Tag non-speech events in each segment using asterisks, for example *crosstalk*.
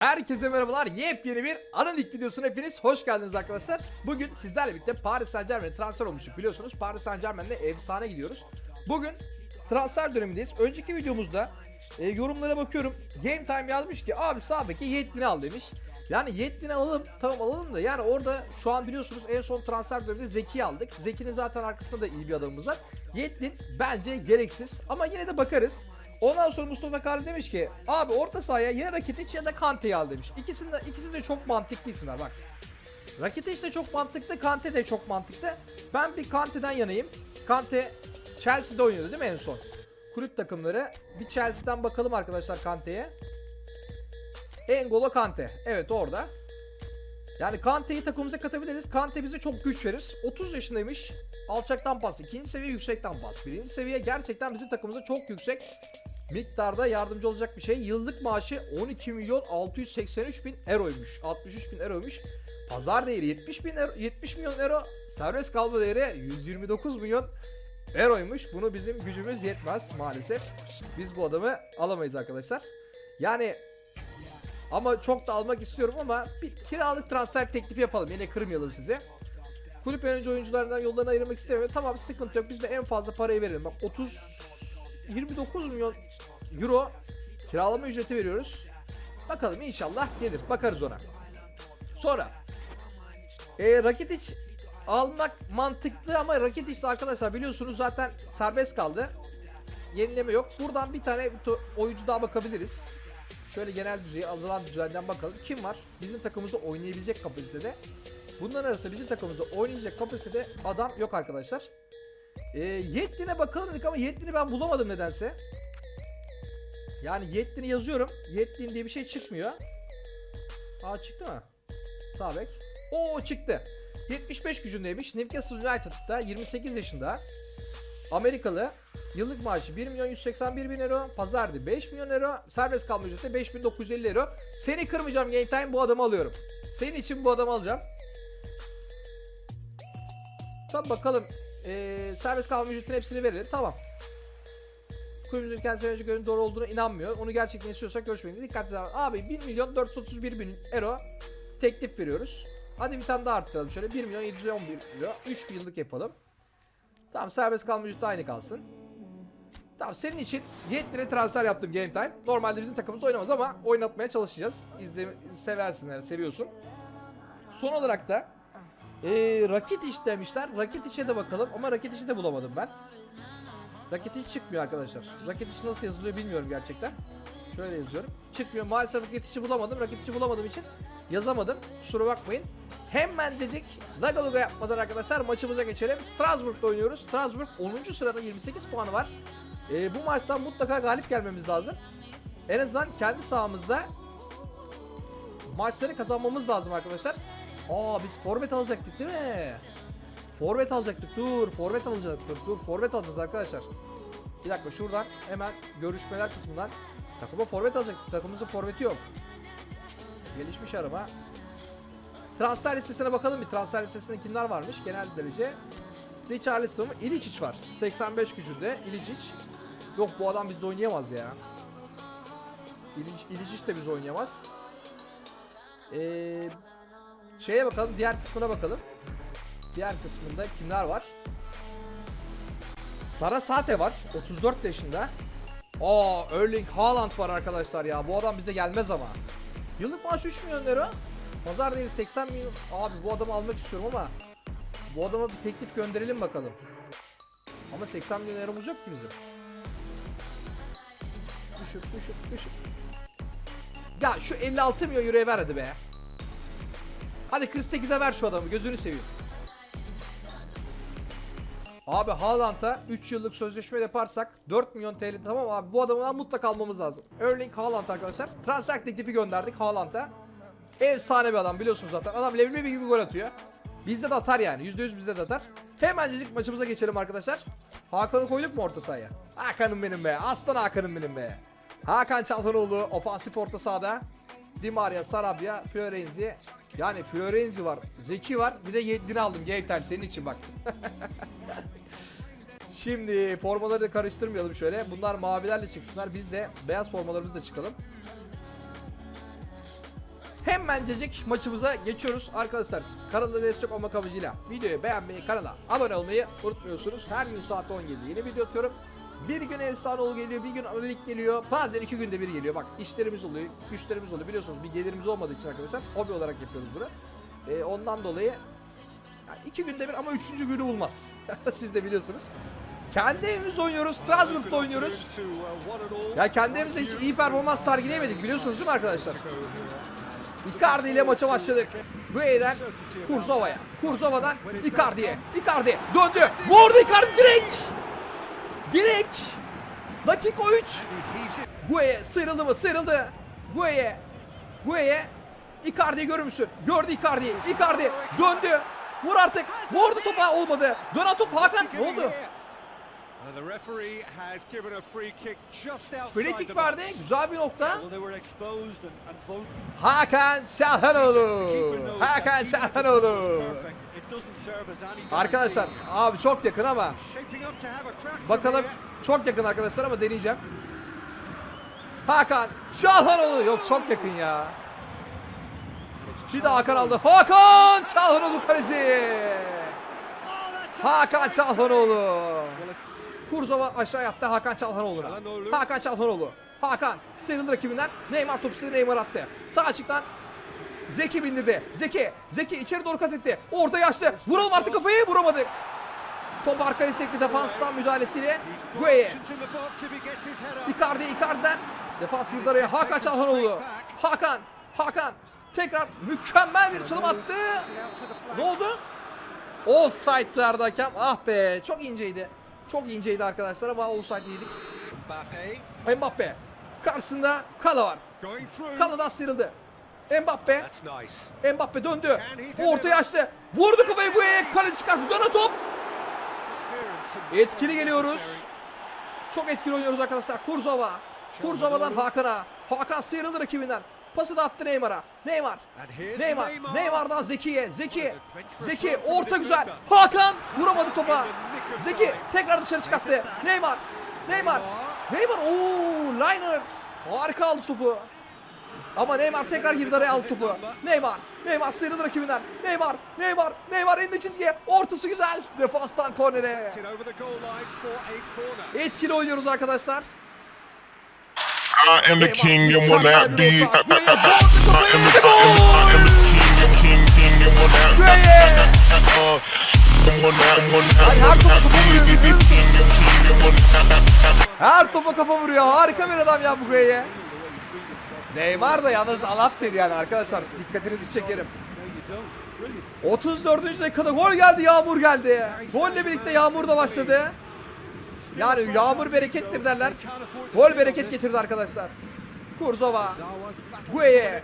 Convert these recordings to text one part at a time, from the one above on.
Herkese merhabalar. Yepyeni bir analik videosuna hepiniz hoş geldiniz arkadaşlar. Bugün sizlerle birlikte Paris Saint Germain'e transfer olmuştuk biliyorsunuz. Paris Saint Germain'de efsane gidiyoruz. Bugün transfer dönemindeyiz. Önceki videomuzda e, yorumlara bakıyorum. Game Time yazmış ki abi sağ beke Yettin'i al demiş. Yani Yettin'i alalım tamam alalım da yani orada şu an biliyorsunuz en son transfer döneminde Zeki'yi aldık. Zeki'nin zaten arkasında da iyi bir adamımız var. Yettin bence gereksiz ama yine de bakarız. Ondan sonra Mustafa Karlı demiş ki abi orta sahaya ya Rakitic ya da Kante'yi al demiş. İkisinde ikisi de çok mantıklı isimler bak. Rakitic de çok mantıklı, Kante de çok mantıklı. Ben bir Kante'den yanayım. Kante Chelsea'de oynuyordu değil mi en son? Kulüp takımları. Bir Chelsea'den bakalım arkadaşlar Kante'ye. Engolo Kante. Evet orada. Yani Kante'yi takımımıza katabiliriz. Kante bize çok güç verir. 30 yaşındaymış. Alçaktan pas. ikinci seviye yüksekten pas. Birinci seviye gerçekten bizim takımımıza çok yüksek miktarda yardımcı olacak bir şey. Yıllık maaşı 12 milyon 683 bin euroymuş. 63 bin euroymuş. Pazar değeri 70 bin euro, 70 milyon euro. Serbest kalma değeri 129 milyon euroymuş. Bunu bizim gücümüz yetmez maalesef. Biz bu adamı alamayız arkadaşlar. Yani ama çok da almak istiyorum ama bir kiralık transfer teklifi yapalım. Yine kırmayalım sizi. Kulüp yönetici oyuncularından yollarını ayırmak istemiyor. Tamam sıkıntı yok. Biz de en fazla parayı verelim. Bak 30 29 milyon euro kiralama ücreti veriyoruz. Bakalım inşallah gelir. Bakarız ona. Sonra e, Rakitic almak mantıklı ama Rakitic de arkadaşlar biliyorsunuz zaten serbest kaldı. Yenileme yok. Buradan bir tane oyuncu daha bakabiliriz. Şöyle genel düzeye azalan düzenden bakalım. Kim var? Bizim takımımızda oynayabilecek kapasitede. Bunların arasında bizim takımımızda oynayacak kapasitede adam yok arkadaşlar. E, Yetlin'e bakalım dedik ama Yetlin'i ben bulamadım nedense. Yani Yetlin'i yazıyorum. Yetlin diye bir şey çıkmıyor. Aa çıktı mı? Sağ bek. Oo çıktı. 75 gücündeymiş. Newcastle United'da 28 yaşında. Amerikalı. Yıllık maaşı 1 milyon 181 bin euro. Pazardı 5 milyon euro. Serbest kalma ücreti 5950 euro. Seni kırmayacağım Game Time bu adamı alıyorum. Senin için bu adamı alacağım. Tamam bakalım. Ee, serbest kalma ücretinin hepsini verir. Tamam. Kulübümüzün kendisine önce görünün doğru olduğuna inanmıyor. Onu gerçekten istiyorsak görüşmeyin. Dikkatli davran. Abi 1 milyon 431 bin euro teklif veriyoruz. Hadi bir tane daha arttıralım. Şöyle 1 milyon 711 euro. 3 yıllık yapalım. Tamam serbest kalma ücreti aynı kalsın. Tamam senin için 7 lira transfer yaptım Game Time. Normalde bizim takımımız oynamaz ama oynatmaya çalışacağız. İzle, seversin seviyorsun. Son olarak da ee, Rakitic demişler. Rakitic'e de bakalım ama Rakitic'i de bulamadım ben. Rakitic çıkmıyor arkadaşlar. Rakitic nasıl yazılıyor bilmiyorum gerçekten. Şöyle yazıyorum. Çıkmıyor. Maalesef Rakitic'i bulamadım. Rakitic'i bulamadığım için yazamadım. Kusura bakmayın. Hemen dedik. Laga luga yapmadan arkadaşlar maçımıza geçelim. Strasbourg'da oynuyoruz. Strasbourg 10. sırada 28 puanı var. Ee, bu maçtan mutlaka galip gelmemiz lazım. En azından kendi sahamızda maçları kazanmamız lazım arkadaşlar. Aa biz forvet alacaktık değil mi? Forvet alacaktık. Dur, forvet alacaktık. Dur, forvet alacağız arkadaşlar. Bir dakika şuradan hemen görüşmeler kısmından takıma forvet alacaktık. Takımımızın forveti yok. Gelişmiş arama. Transfer listesine bakalım bir. Transfer listesinde kimler varmış? Genel derece. Richarlison mu? Ilicic var. 85 gücünde. Ilicic. Yok bu adam bizde oynayamaz ya. İlicic de biz oynayamaz. Eee Şeye bakalım, diğer kısmına bakalım. Diğer kısmında kimler var? Sara Sate var, 34 yaşında. Aa, Erling Haaland var arkadaşlar ya. Bu adam bize gelmez ama. Yıllık maaş 3 milyon lira. Pazar değeri 80 milyon. Abi bu adamı almak istiyorum ama bu adama bir teklif gönderelim bakalım. Ama 80 milyon liramız yok ki bizim. Düşük, düşük, düşük. Ya şu 56 milyon euroya ver hadi be. Hadi 48'e ver şu adamı gözünü seveyim. Abi Haaland'a 3 yıllık sözleşme yaparsak 4 milyon TL tamam abi bu adamı mutlaka almamız lazım. Erling Haaland arkadaşlar. Transfer teklifi gönderdik Haaland'a. Efsane bir adam biliyorsunuz zaten. Adam levlevi gibi gol atıyor. Bizde de atar yani. %100 bizde de atar. Hemencecik maçımıza geçelim arkadaşlar. Hakan'ı koyduk mu orta sahaya? Hakan'ım benim be. Aslan Hakan'ım benim be. Hakan Çalhanoğlu ofansif orta sahada. Di Maria, Sarabia, Fiorenzi. Yani Fiorenzi var, Zeki var. Bir de Yedlin'i aldım Game Time senin için bak. *laughs* Şimdi formaları da karıştırmayalım şöyle. Bunlar mavilerle çıksınlar. Biz de beyaz formalarımızla çıkalım. Hemencecik maçımıza geçiyoruz arkadaşlar. Kanala destek olmak amacıyla videoyu beğenmeyi, kanala abone olmayı unutmuyorsunuz. Her gün saat 17 yeni video atıyorum. Bir gün efsane geliyor, bir gün analik geliyor. Bazen iki günde bir geliyor. Bak işlerimiz oluyor, güçlerimiz oluyor. Biliyorsunuz bir gelirimiz olmadığı için arkadaşlar hobi olarak yapıyoruz bunu. Ee, ondan dolayı yani iki günde bir ama üçüncü günü bulmaz. *laughs* Siz de biliyorsunuz. Kendi evimizde oynuyoruz. Strasbourg'da oynuyoruz. Ya kendi evimizde hiç iyi performans sergileyemedik biliyorsunuz değil mi arkadaşlar? Icardi ile maça başladık. Gue'den Kurzova'ya. Kurzova'dan Icardi'ye. Icardi döndü. Vurdu Icardi direkt. Direkt. Dakika 3. Gue'ye sıyrıldı mı? Sıyrıldı. Gue'ye. Gue'ye. Icardi'yi görür müsün? Gördü Icardi'yi. Icardi döndü. Vur artık. Vurdu topa olmadı. Dönen top Hakan. Ne oldu? Free kick verdi. Güzel bir nokta. Hakan Çalhanoğlu. Hakan Çalhanoğlu. Arkadaşlar abi çok yakın ama bakalım çok yakın arkadaşlar ama deneyeceğim. Hakan Çalhanoğlu yok çok yakın ya. Bir daha Hakan aldı. Hakan Çalhanoğlu kaleci. Hakan Çalhanoğlu. Kurzova aşağı yattı Hakan Çalhanoğlu'na. Çalhanoğlu. Hakan Çalhanoğlu. Hakan sıyrıldı rakibinden. Neymar topu Neymar attı. Sağ açıktan Zeki bindirdi. Zeki. Zeki içeri doğru kat etti. Ortaya açtı. Vuralım artık kafayı. Vuramadık. Top arkaya sekti defanstan müdahalesiyle. Gueye. Icardi Icardi'den. Defans girdi araya. Hakan Çalhanoğlu. Hakan. Hakan. Tekrar mükemmel bir çalım attı. Ne oldu? Offside'larda hakem. Ah be. Çok inceydi. Çok inceydi arkadaşlar ama offside yedik. Mbappe. Karşısında Kala var. Kala'dan sıyrıldı. Mbappe. Mbappe döndü. Ortaya açtı. Vurdu kafayı Gueye. Kaleci çıkarttı. Dönen top. Etkili geliyoruz. Çok etkili oynuyoruz arkadaşlar. Kurzova. Kurzova'dan Hakan'a. Hakan sıyrıldı rakibinden. Pası da attı Neymar'a. Neymar. Neymar. Neymar'dan Zeki'ye. Zeki. Zeki orta güzel. Hakan vuramadı topa. Zeki tekrar dışarı çıkarttı. Neymar. Neymar. Neymar. Oo, Liners. Harika aldı topu. Ama Neymar tekrar girdi araya aldı topu. Neymar. Neymar sıyrıldı rakibinden. Neymar. Neymar. Neymar indi çizgiye. Ortası güzel. Defanstan kornere. Etkili oynuyoruz arkadaşlar. I am the king and will not be. I am the, I am the, king king, king and will not be. Her topa kafa vuruyor. Harika bir adam ya bu Gueye. Neymar da yalnız alat dedi yani arkadaşlar. Dikkatinizi çekerim. 34. dakikada gol geldi, yağmur geldi. Golle birlikte yağmur da başladı. Yani yağmur berekettir derler. Gol bereket getirdi arkadaşlar. Kurzova, Gueye,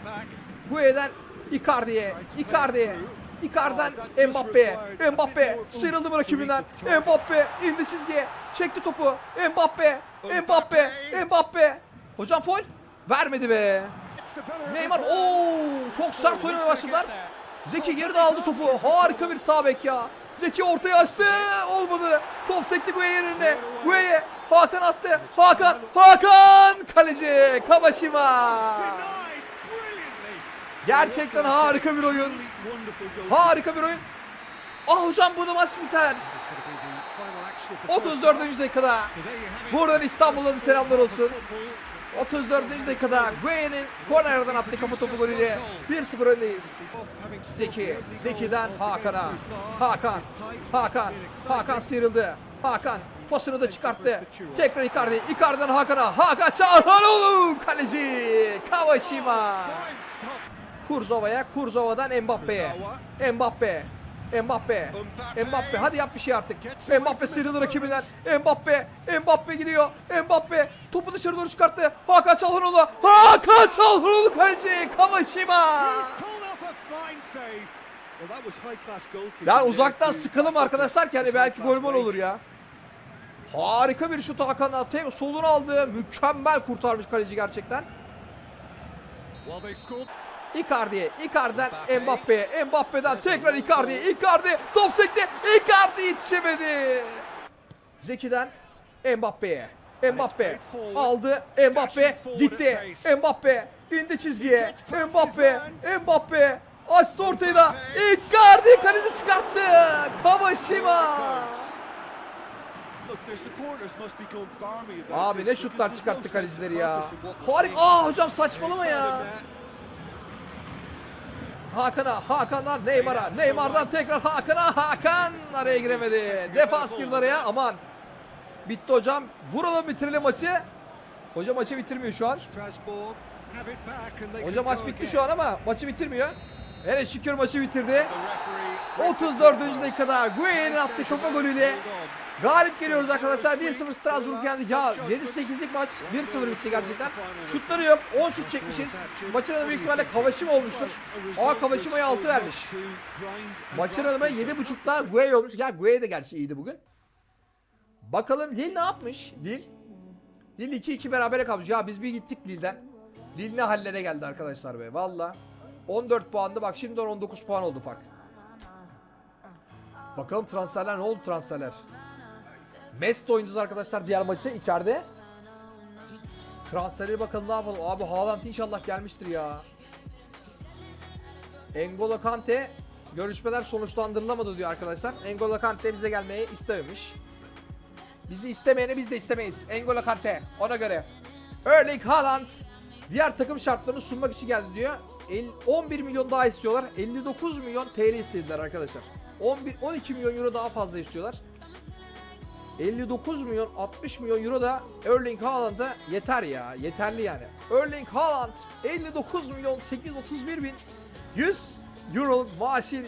Gueye'den Icardi'ye, Icardi, Icardi'den Mbappe, Mbappe sıyrıldı mı rakibinden, Mbappe indi çizgiye, çekti topu, Mbappe, Mbappe, Mbappe. Hocam foul vermedi be. Neymar ooo çok sert oynamaya başladılar. Zeki geride aldı topu. Harika bir sağ bek ya. Zeki ortaya açtı. Olmadı. Top sekti Gueye önünde. Gueye. Hakan attı. Hakan. Hakan. Kaleci. Kabashima. Gerçekten harika bir oyun. Harika bir oyun. Ah hocam bunu maç biter. 34. dakikada. Buradan İstanbul'a da selamlar olsun. 34. dakikada Gueye'nin kornerden attığı kafa topu golüyle 1-0 öndeyiz. Zeki, Zeki'den Hakan'a. Hakan, Hakan, Hakan sıyrıldı. Hakan pasını da çıkarttı. Tekrar Icardi, Icardi'den Hakan'a. Hakan Çalhanoğlu kaleci Kawashima. Kurzova'ya, Kurzova'dan Mbappe'ye. Mbappe. Mbappe. Mbappe hadi yap bir şey artık. Mbappe sıyrıldı rakibinden. Mbappe. Mbappe gidiyor. Mbappe topu dışarı doğru çıkarttı. Hakan Çalhanoğlu. Hakan Çalhanoğlu kaleci. Kawashima. Yani uzaktan sıkalım arkadaşlar ki hani belki gol mol olur ya. Harika bir şut Hakan'dan. Tek solunu aldı. Mükemmel kurtarmış kaleci gerçekten. Icardi, Icardi'den Mbappe, Mbappe'den tekrar Icardi, Icardi top sekti, Icardi yetişemedi. Zeki'den Mbappe'ye, Mbappe aldı, Mbappe gitti, Mbappe, İndi çizgiye. Mbappe. Mbappe. Açtı ortayı da. Icardi kaleci çıkarttı. Kawashima. Abi ne şutlar çıkarttı kalecileri ya. Harika. Aa hocam saçmalama ya. Hakan'a, Hakan'dan Neymar'a, Neymar'dan tekrar Hakan'a, Hakan araya giremedi. Defans girdi araya, aman. Bitti hocam. Vuralım bitirelim maçı. Hoca maçı bitirmiyor şu an. Hoca maç bitti şu an ama maçı bitirmiyor. Hele şükür maçı bitirdi. 34. dakikada Guyen'in attığı kafa golüyle galip geliyoruz arkadaşlar. 1-0 Strasbourg yendi. Ya 7-8'lik maç 1-0 bitti gerçekten. Şutları yok. 10 şut çekmişiz. Maçın adamı büyük ihtimalle Kavaşim olmuştur. Aa Kavaşima'ya 6 vermiş. Maçın adamı 7.5'da Gueye olmuş. Ya Gueye de gerçi iyiydi bugün. Bakalım Lille ne yapmış? Lille. Lille 2-2 berabere kalmış. Ya biz bir gittik Lille'den. Lille ne hallere geldi arkadaşlar be. Valla. 14 puandı. Bak şimdiden 19 puan oldu fark. Bakalım transferler ne oldu transferler? Messi oynayacağız arkadaşlar diğer maçı içeride. Transferi bakalım ne yapalım. Abi Haaland inşallah gelmiştir ya. N'Golo Kante görüşmeler sonuçlandırılamadı diyor arkadaşlar. N'Golo Kante bize gelmeyi istememiş. Bizi istemeyene biz de istemeyiz. N'Golo Kante ona göre. Erling Haaland diğer takım şartlarını sunmak için geldi diyor. El- 11 milyon daha istiyorlar. 59 milyon TL istediler arkadaşlar. 11 12 milyon euro daha fazla istiyorlar. 59 milyon 60 milyon euro da Erling Haaland'a yeter ya. Yeterli yani. Erling Haaland 59 milyon 831 bin 100 euro maaşı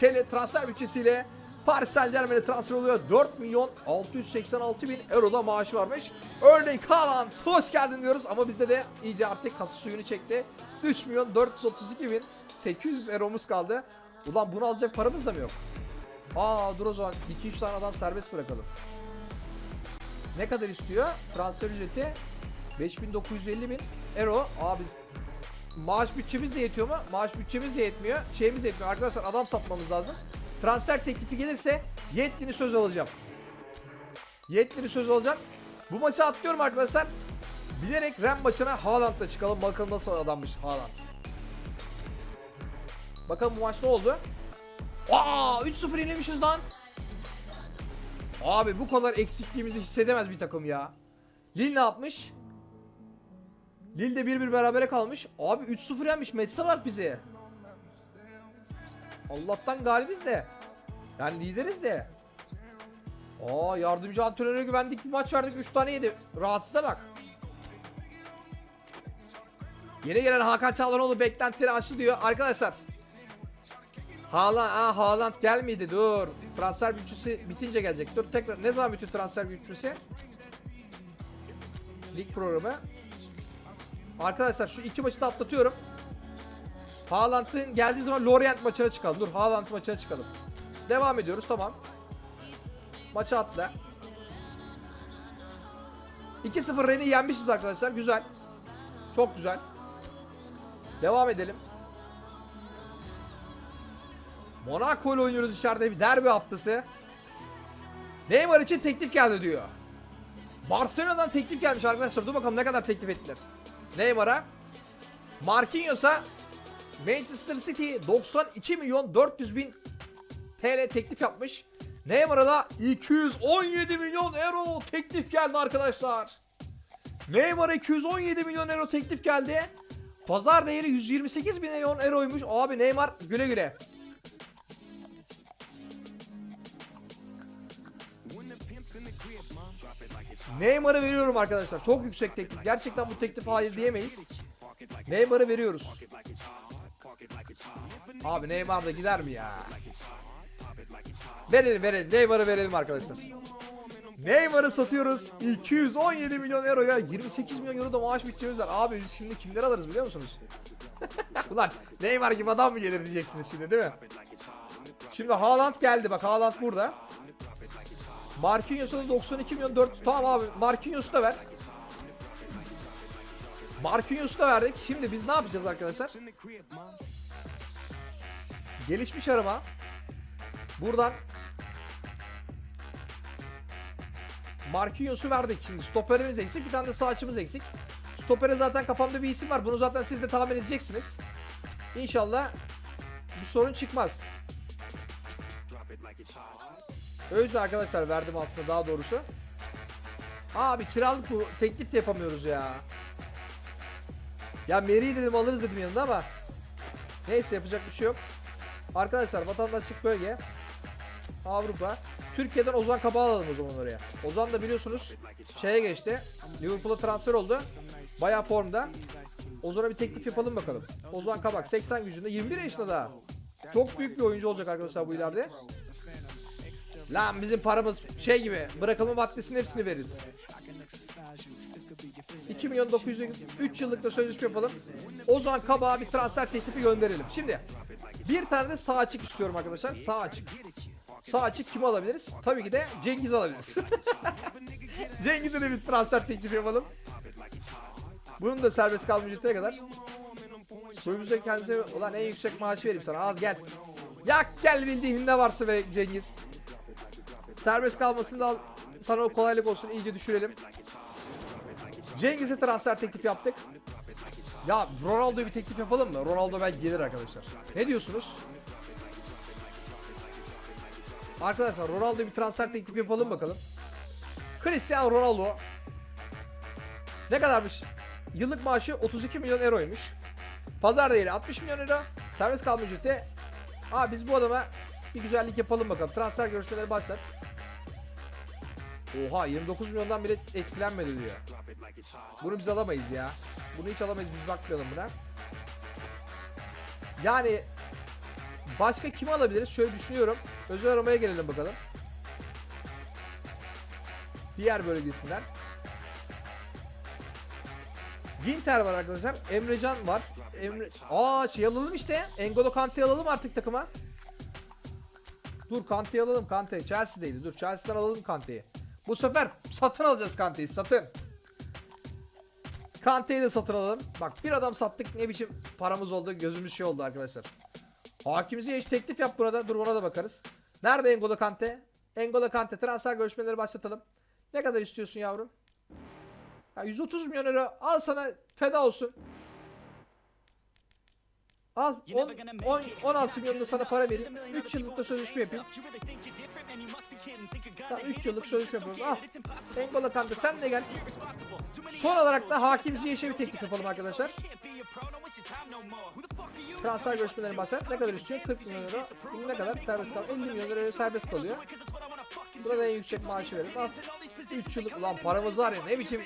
şeyle transfer bütçesiyle Paris Saint Germain'e transfer oluyor. 4 milyon 686 bin euro da maaşı varmış. Erling Haaland hoş geldin diyoruz ama bizde de iyice artık kasa suyunu çekti. 3 milyon 432 bin 800 euromuz kaldı. Ulan bunu alacak paramız da mı yok? Aa dur o zaman 2-3 tane adam serbest bırakalım. Ne kadar istiyor? Transfer ücreti 5950 bin euro. Abi maaş bütçemiz de yetiyor mu? Maaş bütçemiz de yetmiyor. Şeyimiz yetmiyor. Arkadaşlar adam satmamız lazım. Transfer teklifi gelirse yetkili söz alacağım. Yetkili söz alacağım. Bu maçı atlıyorum arkadaşlar. Bilerek Ren maçına Haaland'la çıkalım. Bakalım nasıl adammış Haaland. Bakalım bu maç ne oldu? Aa 3-0 yenilmişiz lan. Abi bu kadar eksikliğimizi hissedemez bir takım ya. Lille ne yapmış? Lille de 1-1 berabere kalmış. Abi 3-0 yenmiş. Metsa bak bize. Allah'tan galibiz de. Yani lideriz de. Aa yardımcı antrenöre güvendik bir maç verdik 3 tane yedi. Rahatsıza bak. Yeni gelen Hakan Çağlanoğlu beklentileri aştı diyor. Arkadaşlar Haaland, aa Haaland gelmedi dur. Transfer bütçesi bitince gelecek. Dur tekrar ne zaman bitiyor transfer bütçesi? Lig programı. Arkadaşlar şu iki maçı da atlatıyorum. Haaland'ın geldiği zaman Lorient maçına çıkalım. Dur Haaland maçına çıkalım. Devam ediyoruz tamam. Maça atla. 2-0 Ren'i yenmişiz arkadaşlar. Güzel. Çok güzel. Devam edelim. Monaco ile oynuyoruz içeride bir derbi haftası. Neymar için teklif geldi diyor. Barcelona'dan teklif gelmiş arkadaşlar. Dur bakalım ne kadar teklif ettiler. Neymar'a. Marquinhos'a Manchester City 92 milyon 400 bin TL teklif yapmış. Neymar'a da 217 milyon euro teklif geldi arkadaşlar. Neymar'a 217 milyon euro teklif geldi. Pazar değeri 128 milyon euroymuş. Abi Neymar güle güle. Neymar'ı veriyorum arkadaşlar. Çok yüksek teklif. Gerçekten bu teklife hayır diyemeyiz. Neymar'ı veriyoruz. Abi Neymar da gider mi ya? Verelim verelim. Neymar'ı verelim arkadaşlar. Neymar'ı satıyoruz. 217 milyon euroya 28 milyon euro da maaş bütçemiz var. Abi biz şimdi kimleri alırız biliyor musunuz? *laughs* Ulan Neymar gibi adam mı gelir diyeceksiniz şimdi değil mi? Şimdi Haaland geldi bak Haaland burada. Marquinhos'a da 92 milyon 400. Tamam abi Marquinhos'u da ver. Marquinhos'u da verdik. Şimdi biz ne yapacağız arkadaşlar? Gelişmiş arama. Buradan Marquinhos'u verdik. Şimdi stoperimiz eksik. Bir tane de sağ açımız eksik. Stopper'e zaten kafamda bir isim var. Bunu zaten siz de tahmin edeceksiniz. İnşallah bir sorun çıkmaz. Öyle arkadaşlar verdim aslında daha doğrusu. Abi kiralık bu. Teklif de yapamıyoruz ya. Ya Mary'i dedim alırız dedim yanında ama. Neyse yapacak bir şey yok. Arkadaşlar vatandaşlık bölge. Avrupa. Türkiye'den Ozan Kabak alalım o zaman oraya. Ozan da biliyorsunuz şeye geçti. Liverpool'a transfer oldu. Bayağı formda. Ozan'a bir teklif yapalım bakalım. Ozan Kabak 80 gücünde 21 yaşında daha. Çok büyük bir oyuncu olacak arkadaşlar bu ileride. Lan bizim paramız şey gibi bırakılma maddesinin hepsini veririz. 2 milyon 900 3 yıllık da sözleşme yapalım. Ozan Kabak'a bir transfer teklifi gönderelim. Şimdi bir tane de sağ açık istiyorum arkadaşlar. Sağ açık. Sağ açık kimi alabiliriz? Tabii ki de Cengiz alabiliriz. *laughs* Cengiz'e de bir transfer teklifi yapalım. Bunun da serbest kalma ücretine kadar. Kulübümüzde kendisine olan en yüksek maaşı vereyim sana. Al gel. Yak gel bildiğin ne varsa be Cengiz. Serbest kalmasını da. Sana o kolaylık olsun iyice düşürelim. Cengiz'e transfer teklif yaptık. Ya Ronaldo'ya bir teklif yapalım mı? Ronaldo belki gelir arkadaşlar. Ne diyorsunuz? Arkadaşlar Ronaldo'ya bir transfer teklif yapalım bakalım. Cristiano Ronaldo ne kadarmış? Yıllık maaşı 32 milyon euroymuş. Pazar değeri 60 milyon euro. Servis kalma ücreti. Aa biz bu adama bir güzellik yapalım bakalım. Transfer görüşmeleri başlat. Oha 29 milyondan bile etkilenmedi diyor. Bunu biz alamayız ya. Bunu hiç alamayız biz bakmayalım buna. Yani başka kimi alabiliriz? Şöyle düşünüyorum. Özel aramaya gelelim bakalım. Diğer bölgesinden. Ginter var arkadaşlar. Emrecan var. Emre... Aa şey alalım işte. Engolo Kante'yi alalım artık takıma. Dur Kante'yi alalım Kante. Chelsea'deydi. Dur Chelsea'den alalım Kante'yi. Bu sefer satın alacağız Kante'yi. Satın. Kante'yi de satın alalım. Bak bir adam sattık ne biçim paramız oldu gözümüz şey oldu arkadaşlar. Hakimize hiç teklif yap burada. Dur ona da bakarız. Nerede Engolo Kante? Engolo Kante transfer görüşmeleri başlatalım. Ne kadar istiyorsun yavrum? Ya 130 milyon euro al sana feda olsun. Al 10, 10, 16 milyon da sana para vereyim. 3 yıllık da sözleşme yapayım. Tamam 3 yıllık sözleşme yapıyoruz. Al. Engolo Kante sen de gel. Son olarak da Hakim Ziyech'e bir teklif yapalım arkadaşlar. Transfer görüşmeleri başlar. Ne kadar istiyor? 40 milyon euro. Bunun ne kadar? Serbest kal. 50 milyon euro serbest kalıyor. Burada en yüksek maaşı verin. Al. 3 yıllık. Ulan paramız var ya ne biçim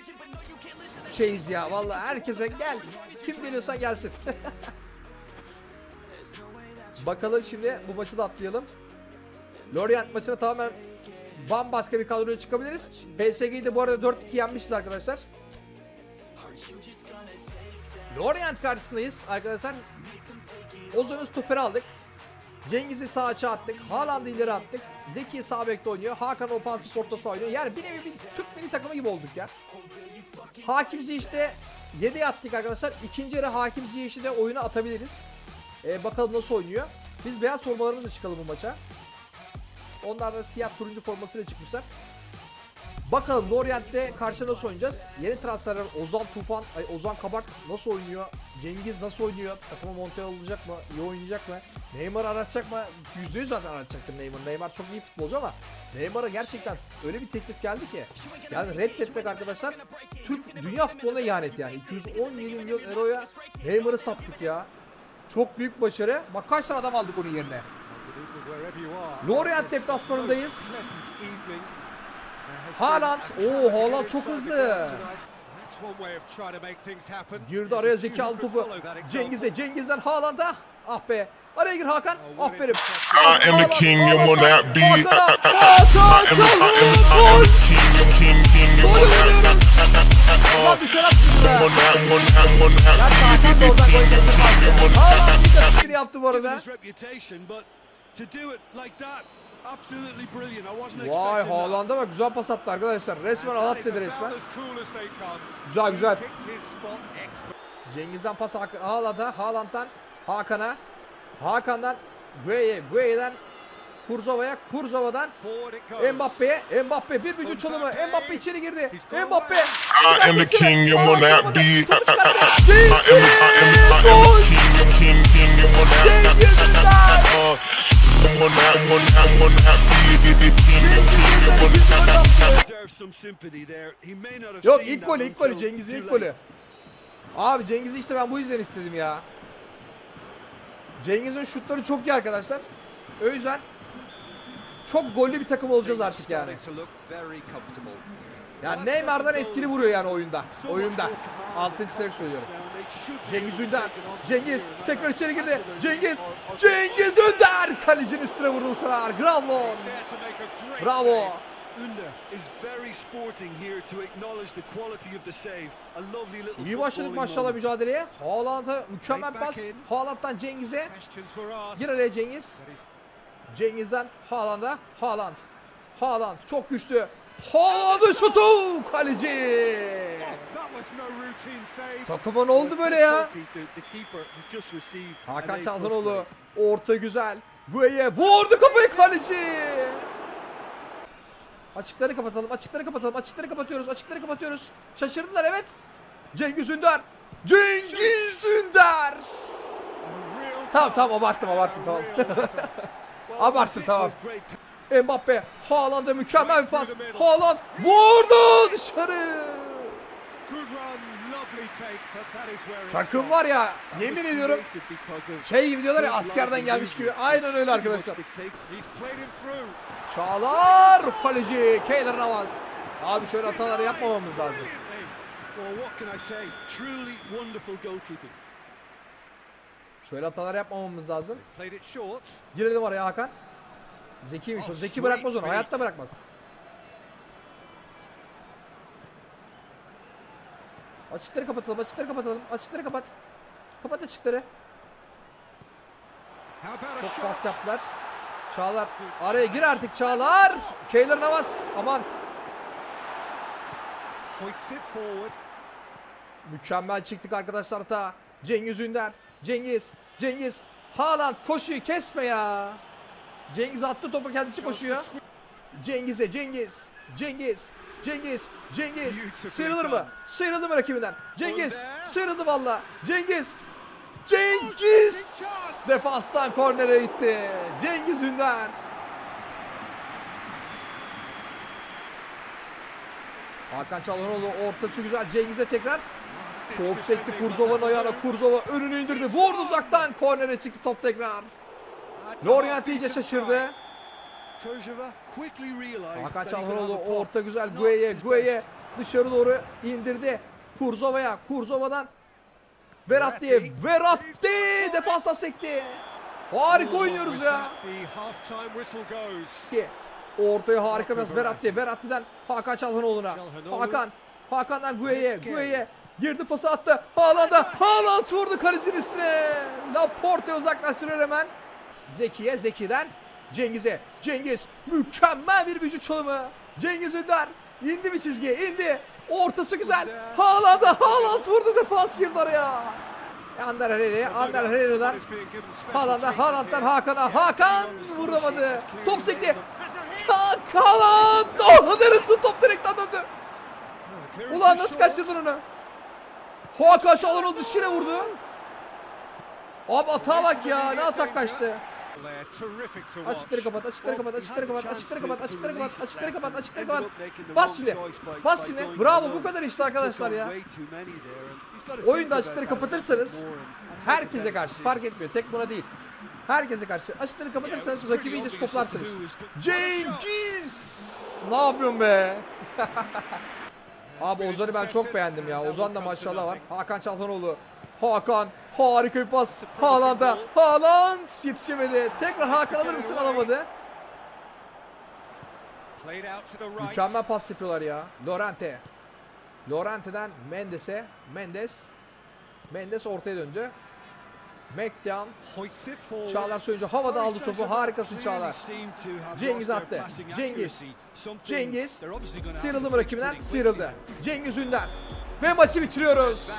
şeyiz ya. Vallahi herkese gel. Kim geliyorsa gelsin. Bakalım şimdi bu maçı da atlayalım. Lorient maçına tamamen bambaşka bir kadroya çıkabiliriz. PSG'yi de bu arada 4-2 yenmişiz arkadaşlar. Lorient karşısındayız arkadaşlar. Ozan'ın stoperi aldık. Cengiz'i sağ açığa attık. Haaland'ı ileri attık. Zeki sağ bekte oynuyor. Hakan ofansif orta oynuyor. Yani bir nevi bir Türk milli takımı gibi olduk ya. Hakim işte 7'ye attık arkadaşlar. İkinci yarı Hakim Ziyech'i oyuna atabiliriz. Ee, bakalım nasıl oynuyor. Biz beyaz formalarımızla çıkalım bu maça. Onlar da siyah turuncu formasıyla çıkmışlar. Bakalım Lorient'te karşı nasıl oynayacağız? Yeni transferler Ozan Tufan, ay Ozan Kabak nasıl oynuyor? Cengiz nasıl oynuyor? Takıma monte olacak mı? İyi oynayacak mı? Neymar aratacak mı? %100 zaten aratacaktır Neymar. Neymar çok iyi futbolcu ama Neymar'a gerçekten öyle bir teklif geldi ki. Yani reddetmek arkadaşlar Türk dünya futboluna ihanet yani. 217 milyon euroya Neymar'ı sattık ya. Çok büyük başarı. Bak kaç tane adam aldık onun yerine. Lorient deplasmanındayız. Haaland. Oo Haaland çok hızlı. Girdi araya zekalı topu. Cengiz'e. Cengiz'den Haaland'a. Ah be. Araya gir Hakan. Aferin. I am the king and will not be. I am, Hakan I am, I çalıyor. am the king, I'm king, king, and will not, be. yaptı bu arada. Vay. Haaland'a bak güzel pas attı arkadaşlar. Resmen alat dedi resmen. Güzel güzel. Cengiz'den pas Haaland'a, Haaland'dan Hakan'a, Hakan'dan Gueye, Guye'den Kurzova'ya, Kurzova'dan. Mbappe'ye, Mbappe bir vücut çalımı. Mbappe içeri girdi. Mbappe. I am the king and will not be. I am, the king king, king and will not. Uh, be Yok ilk golü ilk golü Cengiz'in ilk golü. Abi Cengiz'i işte ben bu yüzden istedim ya. Cengiz'in şutları çok iyi arkadaşlar. O yüzden çok gollü bir takım olacağız artık yani. Yani Neymar'dan etkili vuruyor yani oyunda. Oyunda. 6. seviye söylüyorum. Cengiz Ünder. Cengiz tekrar içeri girdi. Cengiz. Cengiz Ünder. Kalecinin üstüne vurdu bu sefer. Bravo. Bravo. Under is very sporting here to acknowledge the quality of the save. A lovely little İyi başladık maşallah mücadeleye. Haaland'a mükemmel pas. Haaland'dan Cengiz'e. Gir araya Cengiz. Cengiz'den Haaland'a. Haaland. Haaland çok güçlü. Haaland'ın şutu. Kaleci. Save. Takıma ne oldu böyle ya? Hakan Çalhanoğlu. Orta güzel. Gueye vurdu kafayı kaleci. Açıkları kapatalım, açıkları kapatalım, açıkları kapatıyoruz, açıkları kapatıyoruz. Şaşırdılar evet. Cengiz Ünder. Cengiz Ünder. Tamam tamam abarttım abarttım tamam. *laughs* Abarttım, tamam. Mbappe, Haaland'a mükemmel bir pas. Haaland vurdu dışarı. Takım var ya yemin ediyorum şey gibi diyorlar ya askerden gelmiş gibi. Aynen öyle arkadaşlar. Çağlar kaleci Keylor Navas. Abi şöyle hataları yapmamamız lazım. Şöyle hatalar yapmamamız lazım. Girelim araya Hakan. Zekiymiş o. Oh, Zeki sweet bırakmaz onu. Hayatta bırakmaz. Açıkları kapatalım. Açıkları kapatalım. Açıkları kapat. Kapat açıkları. Çok pas yaptılar. Çağlar. Araya gir artık Çağlar. Keylor Navas. Aman. Mükemmel çıktık arkadaşlar hata. Cengiz Ünder. Cengiz. Cengiz. Haaland koşuyu kesme ya. Cengiz attı topu kendisi koşuyor. Cengiz'e Cengiz. Cengiz. Cengiz. Cengiz. Sıyrılır mı? Sıyrıldı mı rakibinden? Cengiz. Sıyrıldı valla. Cengiz. Cengiz. Defanstan kornere gitti. Cengiz Ünder. Hakan Çalhanoğlu ortası güzel. Cengiz'e tekrar. Top sekti Kurzova'nın ayağına. Kurzova önünü indirdi. Vurdu uzaktan. Kornere çıktı top tekrar. Lorient iyice şaşırdı. Hakan Çalhanoğlu orta güzel. Gueye, Gueye dışarı doğru indirdi. Kurzova'ya, Kurzova'dan Verratti'ye, Verratti defansa sekti. Harika oynuyoruz ya. Ortaya harika bir Verratti. Verratti'den Hakan Çalhanoğlu'na. Çalhanoğlu. Hakan. Hakan'dan Gueye. Gueye. Girdi pası attı. Haaland'a. Haaland vurdu kalecinin üstüne. Laporte uzaklaştırıyor hemen. Zeki'ye. Zeki'den Cengiz'e. Cengiz. Mükemmel bir vücut çalımı. Cengiz Ünder. İndi bir çizgiye. indi. Ortası güzel. Haaland'a. Haaland vurdu. Defans girdi araya. Ander Herrera. Ander Herrera'dan Haaland'a. Haaland'dan Hakan'a. Hakan vuramadı. Top sekti. Haaland! Oh neresi top direkten döndü. Ulan nasıl kaçırdın onu? Hakan Çalhanoğlu dışına vurdu. Abi atağa bak ya ne atak kaçtı. Açıkları kapat, açıkları kapat, açıkları kapat, açıkları kapat, açıkları kapat, açıkları kapat, açıkları kapat. Bas şimdi. Bas şimdi. Bravo bu kadar işte arkadaşlar ya. Oyunda açıkları kapatırsanız herkese karşı fark etmiyor. Tek buna değil. Herkese karşı açıkları kapatırsanız rakibi iyice stoplarsınız. Cengiz! Ne yapıyorsun be? *laughs* Abi Ozan'ı ben çok beğendim ya. Ozan da maşallah var. Hakan Çalhanoğlu. Hakan harika bir pas. Haaland'a. Haaland yetişemedi. Tekrar Hakan alır mısın alamadı. Mükemmel pas yapıyorlar ya. Lorente. Lorente'den Mendes'e. Mendes. Mendes ortaya döndü. McDown. Çağlar Söyüncü havada aldı topu. Harikasın Çağlar. Cengiz attı. Cengiz. Cengiz sıyrıldı mı rakibinden? Sıyrıldı. Cengiz Ünder. Ve maçı bitiriyoruz.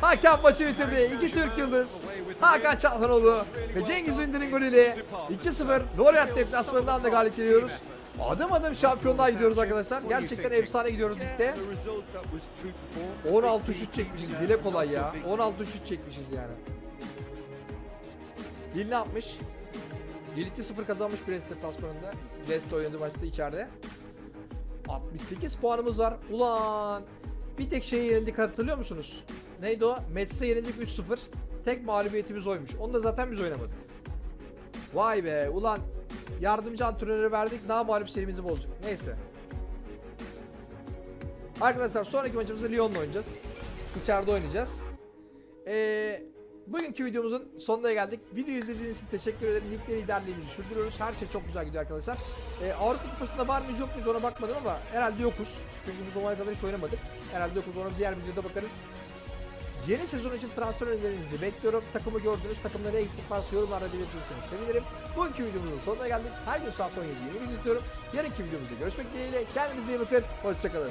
Hakan maçı bitirdi. İki Türk Yıldız. Hakan Çalhanoğlu ve Cengiz Ünder'in golüyle 2-0 Lorient deplasmanından da galip geliyoruz. Adım adım şampiyonluğa gidiyoruz arkadaşlar. Gerçekten efsane gidiyoruz ligde. 16 şut çekmişiz. Dile kolay ya. 16 şut çekmişiz yani. Lille ne yapmış? Lille 2-0 kazanmış Brest deplasmanında. Brest oynadı maçta içeride. 68 puanımız var. Ulan bir tek şeye yenildik hatırlıyor musunuz? Neydi o? Mets'e yenildik 3-0. Tek mağlubiyetimiz oymuş. Onu da zaten biz oynamadık. Vay be ulan yardımcı antrenörü verdik daha mağlup serimizi bozduk. Neyse. Arkadaşlar sonraki maçımızda Lyon'la oynayacağız. İçeride oynayacağız. Ee, bugünkü videomuzun sonuna geldik. Videoyu izlediğiniz için teşekkür ederim. Ligde liderliğimizi sürdürüyoruz. Her şey çok güzel gidiyor arkadaşlar. Ee, Avrupa Kupası'nda var mıyız yok muyuz ona bakmadım ama herhalde yokuz. Çünkü bu zamana kadar hiç oynamadık. Herhalde yokuz. Ona diğer videoda bakarız. Yeni sezon için transfer önerilerinizi bekliyorum. Takımı gördünüz, takımda ne eksik varsa yorumlarda belirtirseniz sevinirim. Bugünkü videomuzun sonuna geldik. Her gün saat 17'de yeni video izliyorum. Yarınki videomuzda görüşmek dileğiyle. Kendinize iyi bakın. Hoşçakalın.